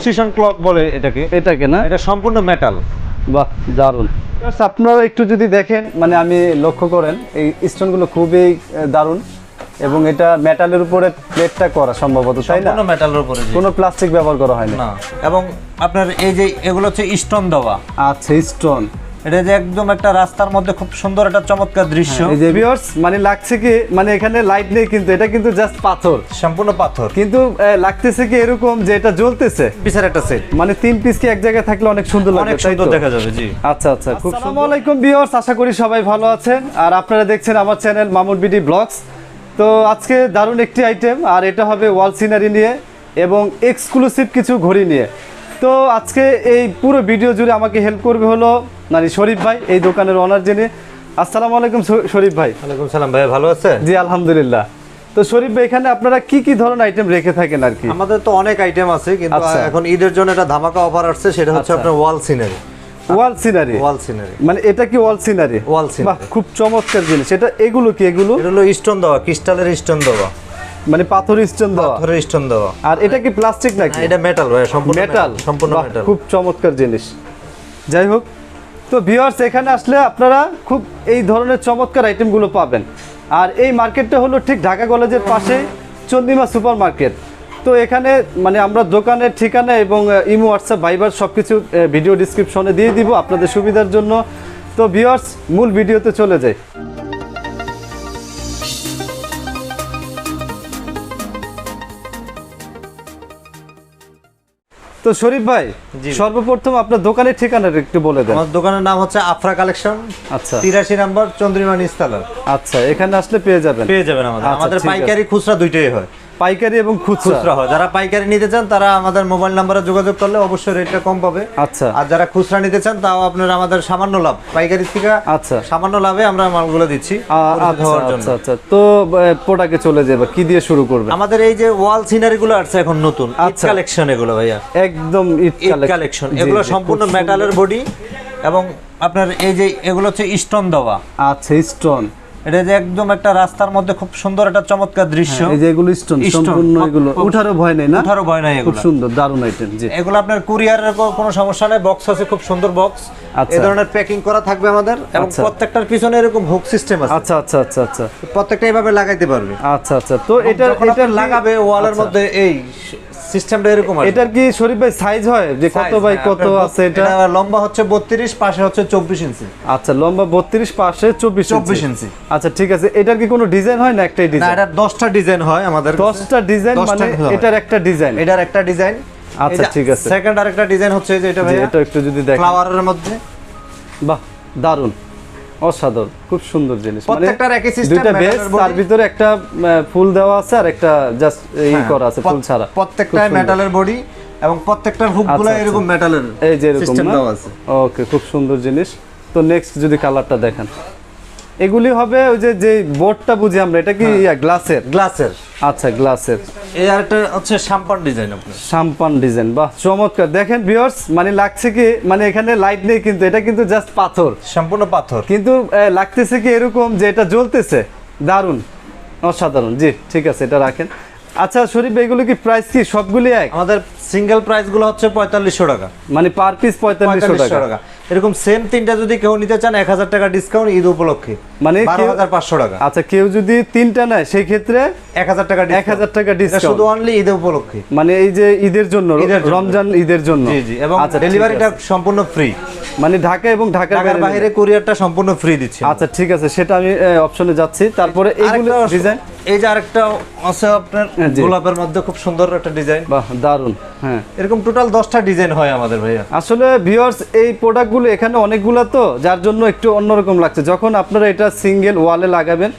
Station clock বলে এটাকে। এটাকে না? এটা সম্পূর্ণ মেটাল বাহ দারুণ। আপনারা একটু যদি দেখেন মানে আমি লক্ষ্য করেন এই স্টোনগুলো খুবই দারুণ। এবং এটা মেটালের উপরে প্লেটটা করা সম্ভবত তাই না? মেটালের উপরে কোনো প্লাস্টিক ব্যবহার করা হয় না। এবং আপনার এই যে এগুলো হচ্ছে স্টোন দেওয়া। আচ্ছা স্টোন এটা যে একদম একটা রাস্তার মধ্যে খুব সুন্দর একটা চমৎকার দৃশ্য। এই যে ভিউয়ার্স মানে লাগছে কি মানে এখানে লাইট নেই কিন্তু এটা কিন্তু জাস্ট পাথর। সম্পূর্ণ পাথর। কিন্তু লাগতেছে কি এরকম যে এটা জ্বলতেছে। পিসের একটা সেট মানে তিন পিস কি এক জায়গায় থাকলে অনেক সুন্দর লাগবে অনেক সুন্দর দেখা যাবে জি। আচ্ছা আচ্ছা খুব আসসালামু আলাইকুম ভিউয়ার্স আশা করি সবাই ভালো আছেন। আর আপনারা দেখছেন আমার চ্যানেল মামুন বিডি ব্লগস। তো আজকে দারুণ একটি আইটেম আর এটা হবে ওয়াল সিনারি নিয়ে এবং এক্সক্লুসিভ কিছু ঘড়ি নিয়ে। তো আজকে এই পুরো ভিডিও জুড়ে আমাকে হেল্প করবে হলো মানে শরীফ ভাই এই দোকানের ওনার যিনি। আসসালামু আলাইকুম শরীফ ভাই। ওয়ালাইকুম সালাম ভাই ভালো আছে জি আলহামদুলিল্লাহ। তো শরীফ ভাই এখানে আপনারা কি কি ধরনের আইটেম রেখে থাকেন আর কি? আমাদের তো অনেক আইটেম আছে কিন্তু আচ্ছা। এখন ঈদের জন্য একটা ধামাকা অফার আসছে সেটা হচ্ছে আচ্ছা। আপনার wall scenery wall scenery wall scenery মানে এটা কি ওয়াল সিনারি ওয়াল। বাহ খুব চমৎকার জিনিস। এটা এগুলো কি এগুলো? এটা হলো স্টোন দেওয়া ক্রিস্টালের স্টোন দেওয়া। মানে পাথর স্টোন দেওয়া। পাথরের স্টোন দেওয়া। আর এটা কি প্লাস্টিক নাকি? এটা মেটাল ভাই সম্পূর্ণ মেটাল সম্পূর্ণ মেটাল খুব চমৎকার জিনিস। যাই হোক তো ভিউয়ার্স এখানে আসলে আপনারা খুব এই ধরনের চমৎকার আইটেমগুলো পাবেন। আর এই মার্কেটটা হলো ঠিক ঢাকা কলেজের পাশে চন্দিমা সুপার মার্কেট তো এখানে মানে আমরা দোকানের ঠিকানা এবং ইমো হোয়াটসঅ্যাপ ভাইবার সব কিছু ভিডিও ডিসক্রিপশনে দিয়ে দিব আপনাদের সুবিধার জন্য। তো ভিউয়ার্স মূল ভিডিওতে চলে যাই। তো শরীফ ভাই জি। সর্বপ্রথম আপনার দোকানের ঠিকানাটা একটু বলে দেন। আমার দোকানের নাম হচ্ছে আফরা কালেকশন আচ্ছা। তিরাশি নাম্বার চন্দ্রিমা নিস্তালার আচ্ছা এখানে আসলে পেয়ে যাবেন। পেয়ে যাবেন আমাদের। আচ্ছা, আমাদের পাইকারি খুচরা দুইটাই হয়। পাইকারি এবং খুচরা। হয়। যারা পাইকারি নিতে চান তারা আমাদের মোবাইল নাম্বারে যোগাযোগ করলে অবশ্যই রেটটা কম পাবে। আচ্ছা। আর যারা খুচরা নিতে চান তাও আপনার আমাদের সামান্য লাভ। পাইকারি থেকে আচ্ছা। সামান্য লাভে আমরা মালগুলো দিচ্ছি আচ্ছা আচ্ছা আচ্ছা। তো প্রোডাক্টে চলে যাবে কি দিয়ে শুরু করবে আমাদের এই যে ওয়াল সিনারি গুলো আসছে এখন নতুন। আচ্ছা। কালেকশন এগুলো ভাইয়া। একদম কালেকশন। এগুলো সম্পূর্ণ মেটালের বডি এবং আপনার এই যে এগুলো হচ্ছে স্টোন দেওয়া। আচ্ছা স্টোন এটা যে একদম একটা রাস্তার মধ্যে খুব সুন্দর একটা চমৎকার দৃশ্য। এই যে এগুলো স্টোন সম্পূর্ণ এগুলো। উঠারও ভয় নেই না? উঠারও ভয় নাই খুব সুন্দর দারুণ আইটেম জি। এগুলো আপনার কুরিয়ারের কোনো সমস্যা নেই বক্স আছে খুব সুন্দর বক্স আচ্ছা। এই ধরনের প্যাকিং করা থাকবে আমাদের এবং আচ্ছা। প্রত্যেকটার পিছনে এরকম হুক সিস্টেম আছে। আচ্ছা আচ্ছা আচ্ছা আচ্ছা। প্রত্যেকটা এইভাবে লাগাইতে পারবে। আচ্ছা আচ্ছা। তো এটা এটা লাগাবে ওয়ালের মধ্যে এই সিস্টেমটা এরকম আছে এটার কি শরীফ ভাই সাইজ হয়? যে কত বাই কত আছে এটা? এটা লম্বা হচ্ছে বত্রিশ পাশে হচ্ছে চব্বিশ ইঞ্চি আচ্ছা লম্বা বত্রিশ পাশে চব্বিশ 24 ইঞ্চি। আচ্ছা ঠিক আছে। এটার কি কোনো ডিজাইন হয় না একটাই না ডিজাইন এটা দশটা ডিজাইন হয় আমাদের কাছে। দশটা ডিজাইন মানে এটার একটা ডিজাইন এটার একটা ডিজাইন আচ্ছা, ঠিক আছে। সেকেন্ড আরেকটা ডিজাইন হচ্ছে যে এটা ভাই এটা একটু যদি দেখেন। ফ্লাওয়ারের মধ্যে। বাহ দারুণ অসাধারণ খুব সুন্দর জিনিস। মানে প্রত্যেকটার একই সিস্টেম দুইটা বেস তার ভিতরে একটা ফুল দেওয়া আছে আর একটা জাস্ট এই হ্যাঁ, করা আছে ফুল ছাড়া। প্রত্যেকটা মেটালের বডি এবং প্রত্যেকটার হুকগুলো এরকম মেটালের এই যে এরকম সিস্টেম দেওয়া আছে। ওকে খুব সুন্দর জিনিস। তো নেক্সট যদি কালারটা দেখেন। এগুলি হবে ওই যে যে বোর্ডটা বুঝি আমরা এটা কি হ্যাঁ। গ্লাসের? গ্লাসের। আচ্ছা গ্লাসের। এই আরেকটা হচ্ছে শাম্পান ডিজাইন আপনার। সাম্পান ডিজাইন বাহ চমৎকার। দেখেন ভিউয়ার্স মানে লাগছে কি মানে এখানে লাইট নেই কিন্তু এটা কিন্তু জাস্ট পাথর। সম্পূর্ণ পাথর। কিন্তু লাগতেছে কি এরকম যে এটা জ্বলতেছে? দারুণ অসাধারণ। জি ঠিক আছে এটা রাখেন। আচ্ছা শরীফ এগুলো কি প্রাইস কি? সবগুলি এক? আমাদের সিঙ্গেল প্রাইসগুলো হচ্ছে পঁয়তাল্লিশশো টাকা। মানে পার পিস পঁয়তাল্লিশশো টাকা। এরকম সেম তিনটা যদি কেউ নিতে চান এক হাজার টাকা ডিসকাউন্ট ঈদ উপলক্ষে। মানে পাঁচশো টাকা। আচ্ছা কেউ যদি তিনটা নেয় সেই ক্ষেত্রে এক হাজার টাকা এক হাজার টাকা ডিসকাউন্ট শুধু অনলি ঈদ উপলক্ষে। মানে এই যে ঈদের জন্য। রমজান ঈদের জন্য। জি জি এবং আচ্ছা ডেলিভারিটা সম্পূর্ণ ফ্রি মানে ঢাকা এবং ঢাকার বাইরে কুরিয়ারটা সম্পূর্ণ ফ্রি দিচ্ছে আচ্ছা ঠিক আছে সেটা আমি অপশনে যাচ্ছি। তারপরে এইগুলো ডিজাইন এই যে আরেকটা আছে আপনার হ্যাঁ, গোলাপের মধ্যে খুব সুন্দর একটা ডিজাইন। বাহ দারুণ হ্যাঁ। এরকম টোটাল দশটা ডিজাইন হয় আমাদের ভাইয়া। আসলে ভিউয়ার্স এই প্রোডাক্টগুলো এখানে অনেকগুলো তো যার জন্য একটু অন্যরকম লাগছে। যখন আপনারা এটা সিঙ্গেল ওয়ালে লাগাবেন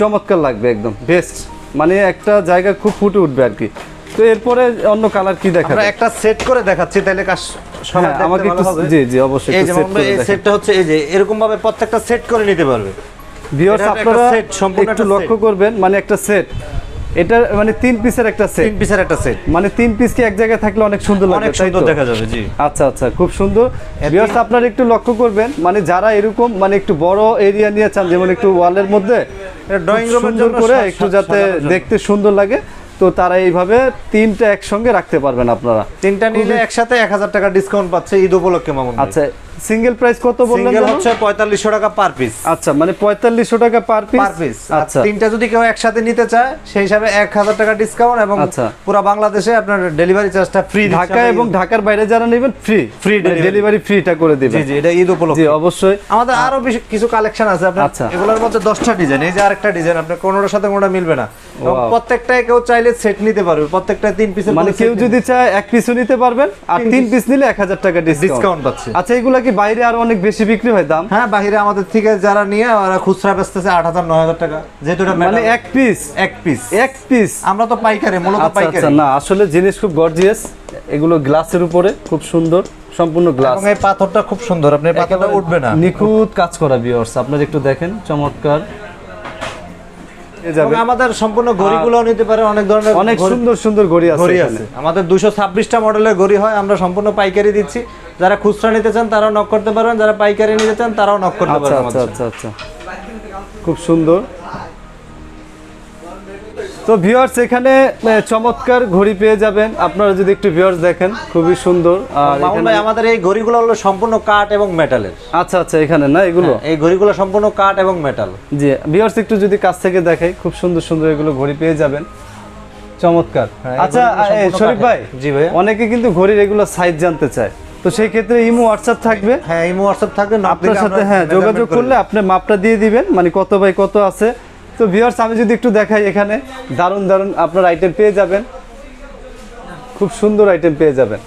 চমৎকার লাগবে একদম বেস্ট মানে একটা জায়গা খুব ফুটে উঠবে আর কি। তো এরপরে অন্য কালার কি আমরা একটা সেট করে দেখাচ্ছি তাহলে কাজ হ্যাঁ, আমাকে। জি জি অবশ্যই এই। সেটটা হচ্ছে এই যে এরকম ভাবে প্রত্যেকটা সেট করে নিতে পারবে। ভিউয়ার্স আপনারা একটু লক্ষ্য করবেন মানে একটা সেট এটা মানে তিন পিসের একটা সেট তিন পিসের একটা সেট মানে তিন পিস কি এক জায়গায় থাকলে অনেক সুন্দর লাগবে অনেক সুন্দর দেখা যাবে জি। আচ্ছা আচ্ছা খুব সুন্দর। ভিউয়ার্স আপনারা একটু লক্ষ্য করবেন মানে যারা এরকম মানে একটু বড় এরিয়া নিয়ে চান যেমন একটু ওয়ালের মধ্যে ড্রয়িং রুমের সুন্দর জন্য করে একটু যাতে দেখতে সুন্দর লাগে তো তারা এইভাবে তিনটা একসঙ্গে রাখতে পারবেন আপনারা। তিনটা নিলে একসাথে এক হাজার টাকা ডিসকাউন্ট পাচ্ছে ঈদ উপলক্ষে মামুন আচ্ছা সিঙ্গেল প্রাইস কত বললেন সিঙ্গেল হচ্ছে পঁয়তাল্লিশশো টাকা পার পিস আচ্ছা মানে পঁয়তাল্লিশশো টাকা পার পিস পার পিস আচ্ছা। তিনটা যদি কেউ একসাথে নিতে চায় সেই হিসাবে এক হাজার টাকা ডিসকাউন্ট এবং আচ্ছা। পুরো বাংলাদেশে আপনার ডেলিভারি চার্জটা ফ্রি ঢাকা এবং ঢাকার বাইরে যারা নেবেন ফ্রি delivery। ডেলিভারি ফ্রিটা করে দিবেন। জি জি এটা ঈদ উপলক্ষে। জি অবশ্যই। আমাদের আরও কিছু কালেকশন আছে আপনার। আচ্ছা। এগুলোর মধ্যে দশটা ডিজাইন এই যে আরেকটা ডিজাইন আপনার কোনোটার সাথে কোনোটা মিলবে না। প্রত্যেকটাই কেউ চাইলে সেট নিতে পারবে। প্রত্যেকটা তিন পিসের মানে কেউ যদি চায় এক পিসও নিতে পারবেন আর তিন পিস নিলে এক হাজার টাকা ডিসকাউন্ট ডিসকাউন্ট পাচ্ছে। আচ্ছা এগুলা কি বাইরে আরও অনেক বেশি বিক্রি হয় দাম? হ্যাঁ বাহিরে আমাদের থেকে যারা নিয়ে ওরা খুচরা বেচতেছে আট হাজার নয় হাজার টাকা। যেহেতু এটা মানে এক পিস এক পিস এক পিস আমরা তো পাইকারি মূলত আচ্ছা পাইকারি। আচ্ছা না আসলে জিনিস খুব গর্জিয়াস এগুলো গ্লাসের উপরে খুব সুন্দর সম্পূর্ণ গ্লাস এবং এই পাথরটা খুব সুন্দর আপনি পাথরটা উঠবে না। নিখুঁত কাজ করা ভিউয়ার্স আপনারা একটু দেখেন চমৎকার। আমাদের সম্পূর্ণ ঘড়িগুলো নিতে পারে অনেক ধরনের অনেক সুন্দর সুন্দর ঘড়ি আছে আছে। আমাদের দুশো ছাব্বিশটা মডেলের ঘড়ি হয় আমরা সম্পূর্ণ পাইকারি দিচ্ছি। যারা খুচরা নিতে চান তারাও নক করতে পারবেন যারা পাইকারি নিতে চান তারাও নক করতে আচ্ছা পারবেন আচ্ছা আচ্ছা আচ্ছা। খুব সুন্দর। তো ভিউয়ার্স এখানে চমৎকার ঘড়ি পেয়ে যাবেন। আপনারা যদি একটু ভিউয়ার্স দেখেন খুবই সুন্দর। আর এখানে ভাই আমাদের এই ঘড়িগুলো হলো সম্পূর্ণ কাঠ এবং মেটালের আচ্ছা আচ্ছা এখানে না এগুলো? এই ঘড়িগুলো সম্পূর্ণ কাঠ এবং মেটাল জি ভিউয়ার্স একটু যদি কাছ থেকে দেখাই খুব সুন্দর সুন্দর এগুলো ঘড়ি পেয়ে যাবেন। চমৎকার। হ্যাঁ, আচ্ছা শরীফ ভাই জি ভাই অনেকে কিন্তু ঘড়ির এগুলো সাইজ জানতে চায়। তো সেই ক্ষেত্রে ইমো হোয়াটসঅ্যাপ থাকবে। হ্যাঁ এই হোয়াটসঅ্যাপ থাকবে আপনার সাথে হ্যাঁ যোগাযোগ করলে আপনি মাপটা দিয়ে দিবেন মানে কত বাই কত আছে। তো ভিউয়ার্স আমি যদি একটু দেখাই এখানে দারুণ দারুণ আপনার আইটেম পেয়ে যাবেন। খুব সুন্দর আইটেম পেয়ে যাবেন।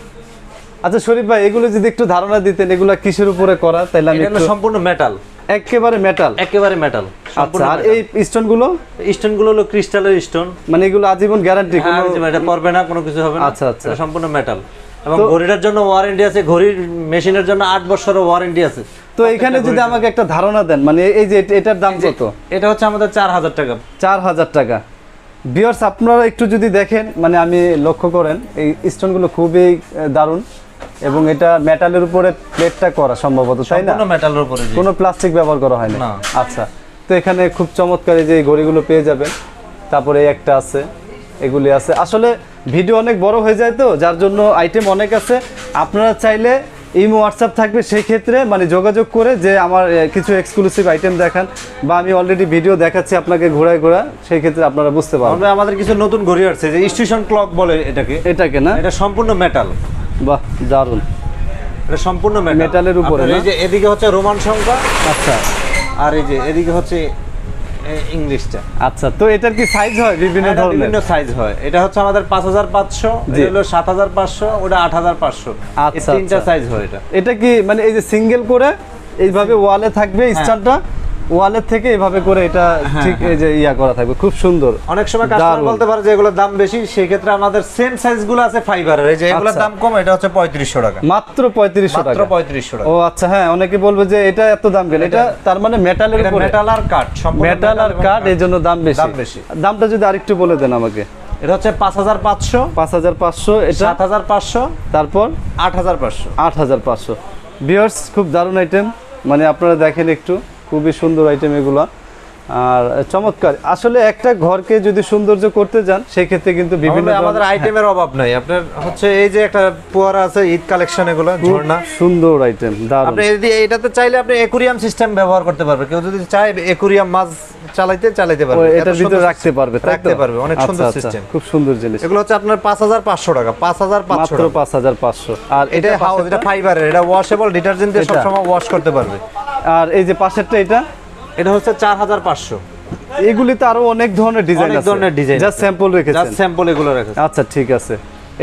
আচ্ছা শরীফ ভাই এগুলো যদি একটু ধারণা দিতেন এগুলো কিসের উপরে করা? তাইলে আমি এটা সম্পূর্ণ মেটাল একেবারে মেটাল একেবারে মেটাল আচ্ছা আর এই স্টোনগুলো স্টোনগুলো হলো ক্রিস্টালের স্টোন মানে এগুলো আজীবন গ্যারান্টি কোনো এটা পড়বে না কোনো কিছু হবে না। আচ্ছা, আচ্ছা। সম্পূর্ণ মেটাল এবং ঘড়িটার জন্য ওয়ারেন্টি আছে ঘড়ির মেশিনের জন্য আট বছরের ওয়ারেন্টি আছে। তো এখানে যদি আমাকে একটা ধারণা দেন মানে এই যে এটার দাম কত? এটা হচ্ছে আমাদের চার হাজার টাকা। চার হাজার টাকা। বিয়ার্স আপনারা একটু যদি দেখেন মানে আমি লক্ষ্য করেন এই স্টোনগুলো খুবই দারুণ এবং এটা মেটালের উপরে প্লেটটা করা সম্ভবত তাই না? মেটালের উপরে। কোনো প্লাস্টিক ব্যবহার করা হয় না। আচ্ছা। তো এখানে খুব চমৎকার এই যে ঘড়িগুলো পেয়ে যাবেন। তারপরে একটা আছে এগুলি আছে। আসলে ভিডিও অনেক বড় হয়ে যায় তো যার জন্য আইটেম অনেক আছে। আপনারা চাইলে ইমো হোয়াটসঅ্যাপ থাকবে সেই ক্ষেত্রে মানে যোগাযোগ করে যে আমার কিছু এক্সক্লুসিভ আইটেম দেখান বা আমি অলরেডি ভিডিও দেখাচ্ছি আপনাকে ঘোরায় ঘোরা সেই ক্ষেত্রে আপনারা বুঝতে পারবেন। আমাদের আমাদের কিছু নতুন ঘড়ি আসছে যে স্টেশন ক্লক বলে এটাকে। এটাকে না? এটা সম্পূর্ণ মেটাল বাহ দারুণ। এটা সম্পূর্ণ মেটালের উপরে এই যে এদিকে হচ্ছে রোমান সংখ্যা। আচ্ছা। আর এই যে এদিকে হচ্ছে ইংলিশটা। আচ্ছা তো এটার কি সাইজ হয় বিভিন্ন এটা ধরনের? বিভিন্ন সাইজ হয়। এটা হচ্ছে আমাদের পাঁচ হাজার পাঁচশো জি। হলো সাত হাজার পাঁচশো ওটা আট হাজার পাঁচশো। আচ্ছা, তিনটা আচ্ছা। সাইজ হয় এটা। এটা কি মানে এই যে সিঙ্গেল করে এইভাবে ওয়ালে থাকবে স্টারটা ওয়ালের থেকে এইভাবে করে এটা ঠিক এই যে ইয়া করা থাকবে। খুব সুন্দর। হ্যাঁ, অনেক সময় কাস্টমার বলতে পারে যে এগুলোর দাম বেশি সেই ক্ষেত্রে আমাদের সেম আছে ফাইবারের এই যে এগুলোর আচ্ছা। দাম কম এটা হচ্ছে পঁয়ত্রিশশো টাকা। মাত্র পঁয়ত্রিশশো মাত্র টাকা। পঁয়ত্রিশশো টাকা। ও আচ্ছা হ্যাঁ অনেকে বলবে যে এটা এত দাম কেন? এটা তার মানে মেটালের উপরে। মেটাল আর কাঠ মেটাল আর কাঠ এই জন্য দাম বেশি। দাম বেশি। দামটা যদি আরেকটু বলে দেন আমাকে। এটা হচ্ছে পাঁচ হাজার পাঁচশো। পাঁচ হাজার পাঁচশো এটা? সাত হাজার পাঁচশো। তারপর? আট হাজার পাঁচশো। আট হাজার পাঁচশো। বিয়ার্স খুব দারুণ আইটেম মানে আপনারা দেখেন একটু। খুবই সুন্দর আইটেম এগুলো। আর চমৎকার। আসলে একটা ঘরকে যদি সৌন্দর্য করতে যান সেই ক্ষেত্রে কিন্তু বিভিন্ন আমাদের আইটেমের অভাব নাই। আপনার হচ্ছে এই যে একটা পোয়ারা আছে ঈদ কালেকশন এগুলো ঝর্ণা। সুন্দর আইটেম দারুণ। আপনি এদি- এটাতে চাইলে আপনি একুরিয়াম সিস্টেম ব্যবহার করতে পারবে কেউ যদি চায় একুরিয়াম মাছ চালাইতে চালাইতে পারবে। এটার ভিতরে রাখতে পারবে রাখতে পারবে। অনেক আচ্ছা, সুন্দর আচ্ছা, সিস্টেম খুব সুন্দর জিনিস। এগুলো হচ্ছে আপনার পাঁচ হাজার পাঁচশো টাকা পাঁচ হাজার পাঁচশো মাত্র টাকা। পাঁচ হাজার পাঁচশো। আর এটা হাউস এটা ফাইবারের এটা ওয়াশেবল ডিটারজেন্ট দিয়ে? সবসময় ওয়াশ করতে পারবে। আর এই যে পাশেরটা এটা? এটা হচ্ছে চার হাজার পাঁচশো। এগুলিতে আরও অনেক ধরনের ডিজাইন অনেক আছে। ধরনের design জাস্ট স্যাম্পল রেখেছেন। জাস্ট স্যাম্পল এগুলো রেখেছে আচ্ছা ঠিক আছে।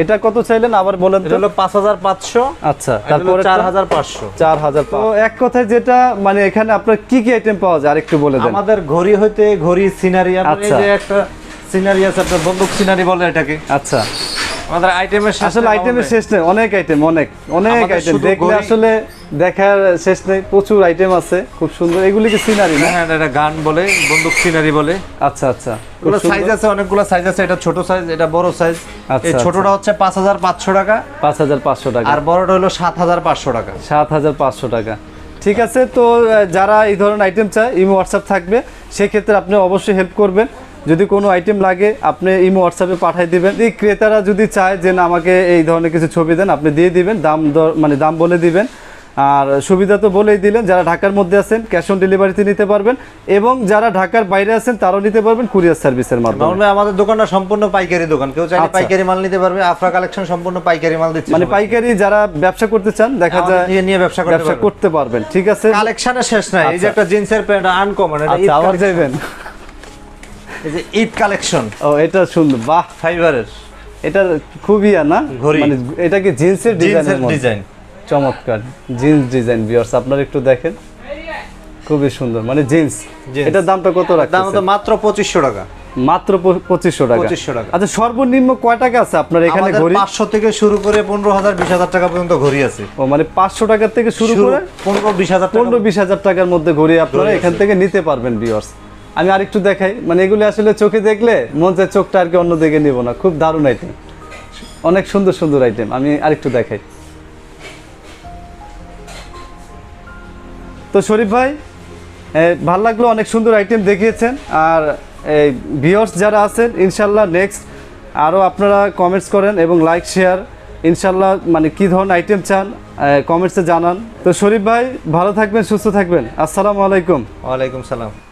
এটা কত চাইলেন? আবার বলেন তো। হলো পাঁচ হাজার পাঁচশো। আচ্ছা তারপরে তারপরে চার হাজার পাঁচশো। চার হাজার তো এক কথায় যেটা মানে এখানে আপনার কি কি আইটেম পাওয়া যায়? আরেকটু বলে দেন। আমাদের ঘড়ি হইতে ঘড়ি সিনারি এই আচ্ছা। যে একটা সিনারি আছে আপনার বন্দুক সিনারি বলে এটাকে। আচ্ছা। আমাদের আইটেমের আসলে আইটেমের শেষ নেই অনেক আইটেম অনেক অনেক আইটেম দেখলে আসলে দেখার শেষ নেই প্রচুর আইটেম আছে খুব সুন্দর। এগুলি কি সিনারি না? হ্যাঁ এটা গান বলে বন্দুক সিনারি বলে। আচ্ছা আচ্ছা এগুলো সাইজ আছে অনেকগুলো সাইজ আছে এটা ছোট সাইজ এটা বড় সাইজ আচ্ছা, এই ছোটটা হচ্ছে পাঁচ হাজার পাঁচশো টাকা। পাঁচ হাজার পাঁচশো টাকা। আর বড়টা হলো সাত হাজার পাঁচশো টাকা। সাত হাজার পাঁচশো টাকা। ঠিক আছে তো যারা এই ধরনের আইটেম চায় ইমো হোয়াটসঅ্যাপ থাকবে। সেক্ষেত্রে আপনি অবশ্যই হেল্প করবেন। যদি কোনো আইটেম লাগে আপনি ইমো হোয়াটসঅ্যাপে পাঠিয়ে দিবেন এই ক্রেতারা যদি চায় যে না আমাকে এই ধরনের কিছু ছবি দেন আপনি দিয়ে দিবেন দাম দর মানে দাম বলে দিবেন আর সুবিধা তো বলেই দিলেন যারা ঢাকার মধ্যে আছেন ক্যাশ অন ডেলিভারিতে নিতে পারবেন এবং যারা ঢাকার বাইরে আছেন তারাও নিতে পারবেন কুরিয়ার সার্ভিসের মাধ্যমে আমাদের দোকানটা সম্পূর্ণ পাইকারি দোকান কেউ চাইলে আচ্ছা। পাইকারি মাল নিতে পারবে আফরা কালেকশন সম্পূর্ণ পাইকারি মাল দিচ্ছে মানে পাইকারি যারা ব্যবসা করতে চান দেখা যায় নিয়ে ব্যবসা করতে ব্যবসা পারবেন। করতে পারবেন ঠিক আছে কালেকশনের শেষ নাই এই যে আচ্ছা। একটা জিন্সের প্যান্ট আনকমন এটা আচ্ছা আবার collection। এই যে ঈদ কালেকশন ও এটা সুন্দর। বাহ ফাইবারের। এটা খুবই না? মানে এটা কি জিন্সের ডিজাইনের ডিজাইন চমৎকার। জিন্স ডিজাইন ভিউয়ার্স আপনারা একটু দেখেন। খুবই সুন্দর। মানে জিন্স। এটার দামটা কত দাম তো মাত্র পঁচিশশো টাকা। মাত্র পঁচিশশো টাকা। 2500 টাকা। আচ্ছা সর্বনিম্ন কয় টাকা আছে আপনার এখানে ঘড়ি? পাঁচশো থেকে শুরু করে পনেরো হাজার বিশ হাজার টাকা পর্যন্ত ঘড়ি আছে। ও মানে পাঁচশো টাকা থেকে শুরু করে পনেরো বিশ হাজার টাকা পনেরো বিশ হাজার টাকার মধ্যে ঘড়ি আপনারা এখান থেকে নিতে পারবেন ভিউয়ার্স আমি আরেকটু দেখাই। মানে এগুলো আসলে চোখে দেখলে মন চায় চোখটা আর কি অন্য দিকে নিব না। খুব দারুণ আইটেম অনেক সুন্দর সুন্দর আইটেম আমি আরেকটু দেখাই। তো শরীফ ভাই ভালো লাগল অনেক সুন্দর আইটেম দেখিয়েছেন। আর এই ভিউয়ার্স যারা আছেন, ইনশাল্লাহ নেক্সট আরও আপনারা কমেন্টস করেন এবং লাইক শেয়ার ইনশাল্লাহ মানে কী ধরনের আইটেম চান কমেন্টসে জানান। তো শরীফ ভাই, ভালো থাকবেন, সুস্থ থাকবেন। আসসালামু আলাইকুম। ওয়ালাইকুম সালাম।